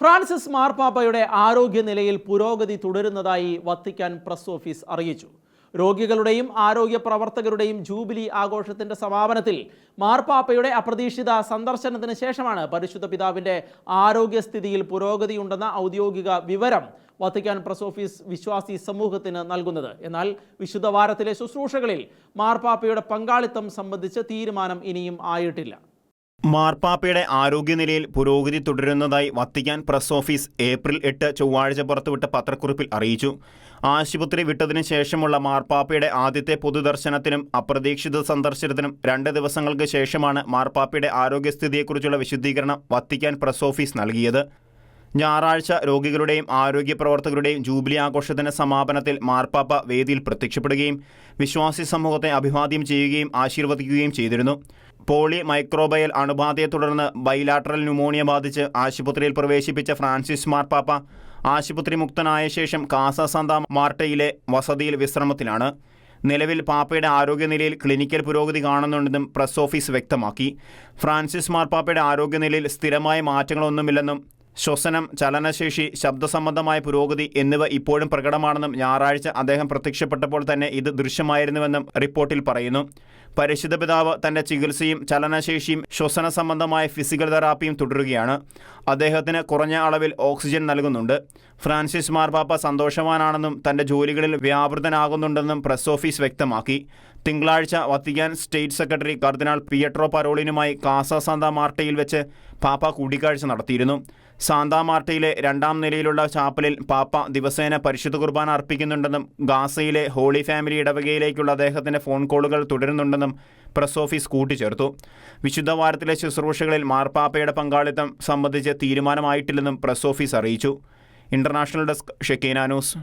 Francis മാർപ്പാപ്പയുടെ ആരോഗ്യനിലയിൽ പുരോഗതി തുടരുന്നതായി വത്തിക്കാൻ പ്രസ് ഓഫീസ് അറിയിച്ചു. രോഗികളുടെയും ആരോഗ്യ പ്രവർത്തകരുടെയും ജൂബിലി ആഘോഷത്തിന്റെ സമാപനത്തിൽ മാർപ്പാപ്പയുടെ അപ്രതീക്ഷിത സന്ദർശനത്തിന് ശേഷമാണ് പരിശുദ്ധ പിതാവിന്റെ ആരോഗ്യസ്ഥിതിയിൽ പുരോഗതിയുണ്ടെന്ന ഔദ്യോഗിക വിവരം വത്തിക്കാൻ പ്രസ് ഓഫീസ് വിശ്വാസി സമൂഹത്തിന് നൽകുന്നത്. എന്നാൽ വിശുദ്ധ വാരത്തിലെ ശുശ്രൂഷകളിൽ മാർപ്പാപ്പയുടെ പങ്കാളിത്തം സംബന്ധിച്ച് തീരുമാനം ഇനിയും ആയിട്ടില്ല. മാർപ്പാപ്പയുടെ ആരോഗ്യനിലയിൽ പുരോഗതി തുടരുന്നതായി വത്തിക്കാൻ പ്രസ് ഓഫീസ് ഏപ്രിൽ എട്ട് ചൊവ്വാഴ്ച പുറത്തുവിട്ട പത്രക്കുറിപ്പിൽ അറിയിച്ചു. ആശുപത്രി വിട്ടതിനു ശേഷമുള്ള മാർപ്പാപ്പയുടെ ആദ്യത്തെ പൊതുദർശനത്തിനും അപ്രതീക്ഷിത സന്ദർശനത്തിനും രണ്ട് ദിവസങ്ങൾക്ക് ശേഷമാണ് മാർപ്പാപ്പയുടെ ആരോഗ്യസ്ഥിതിയെക്കുറിച്ചുള്ള വിശദീകരണം വത്തിക്കാൻ പ്രസ് ഓഫീസ് നൽകിയത്. ഞായറാഴ്ച രോഗികളുടെയും ആരോഗ്യ പ്രവർത്തകരുടെയും ജൂബിലി ആഘോഷത്തിന്റെ സമാപനത്തിൽ മാർപ്പാപ്പ വേദിയിൽ പ്രത്യക്ഷപ്പെടുകയും വിശ്വാസി സമൂഹത്തെ അഭിവാദ്യം ചെയ്യുകയും ആശീർവദിക്കുകയും ചെയ്തിരുന്നു. പോളി മൈക്രോബയൽ അണുബാധയെ തുടർന്ന് ബൈലാട്രൽ ന്യൂമോണിയ ബാധിച്ച് ആശുപത്രിയിൽ പ്രവേശിപ്പിച്ച ഫ്രാൻസിസ് മാർപ്പാപ്പ ആശുപത്രി മുക്തനായ ശേഷം കാസ സന്ത മാർട്ടയിലെ വസതിയിൽ വിശ്രമത്തിലാണ്. നിലവിൽ പാപ്പയുടെ ആരോഗ്യനിലയിൽ ക്ലിനിക്കൽ പുരോഗതി കാണുന്നുണ്ടെന്നും പ്രസ് ഓഫീസ് വ്യക്തമാക്കി. ഫ്രാൻസിസ് മാർപ്പാപ്പയുടെ ആരോഗ്യനിലയിൽ സ്ഥിരമായ മാറ്റങ്ങളൊന്നുമില്ലെന്നും ശ്വസനം ചലനശേഷി ശബ്ദസംബന്ധമായ പുരോഗതി എന്നിവ ഇപ്പോഴും പ്രകടമാണെന്നും ഞായറാഴ്ച അദ്ദേഹം പ്രത്യക്ഷപ്പെട്ടപ്പോൾ തന്നെ ഇത് ദൃശ്യമായിരുന്നുവെന്നും റിപ്പോർട്ടിൽ പറയുന്നു. പരിശുദ്ധ പിതാവ് തന്റെ ചികിത്സയും ചലനശേഷിയും ശ്വസന സംബന്ധമായ ഫിസിക്കൽ തെറാപ്പിയും തുടരുകയാണ്. അദ്ദേഹത്തിന് കുറഞ്ഞ അളവിൽ ഓക്സിജൻ നൽകുന്നുണ്ട്. ഫ്രാൻസിസ് മാർപാപ്പ സന്തോഷവാനാണെന്നും തന്റെ ജോലികളിൽ വ്യാപൃതനാകുന്നുണ്ടെന്നും പ്രസ് ഓഫീസ് വ്യക്തമാക്കി. തിങ്കളാഴ്ച വത്തിക്കാൻ സ്റ്റേറ്റ് സെക്രട്ടറി കർദിനാൾ പിയട്രോ പരോളിനുമായി കാസ സാന്ത മാർട്ടയിൽ വെച്ച് പാപ്പ കൂടിക്കാഴ്ച നടത്തിയിരുന്നു. സാന്ത മാർട്ടയിലെ രണ്ടാം നിലയിലുള്ള ചാപ്പലിൽ പാപ്പ ദിവസേന പരിശുദ്ധ കുർബാന അർപ്പിക്കുന്നുണ്ടെന്നും ഗാസയിലെ ഹോളി ഫാമിലി ഇടവകയിലേക്കുള്ള അദ്ദേഹത്തിന്റെ ഫോൺ കോളുകൾ തുടരുന്നുണ്ടെന്നും പ്രസ് ഓഫീസ് കൂട്ടിച്ചേർത്തു. വിശുദ്ധ വാരത്തിലെ ശുശ്രൂഷകളിൽ മാർപ്പാപ്പയുടെ പങ്കാളിത്തം സംബന്ധിച്ച് തീരുമാനമായിട്ടില്ലെന്നും പ്രസ് ഓഫീസ് അറിയിച്ചു. International desk Shekinah news.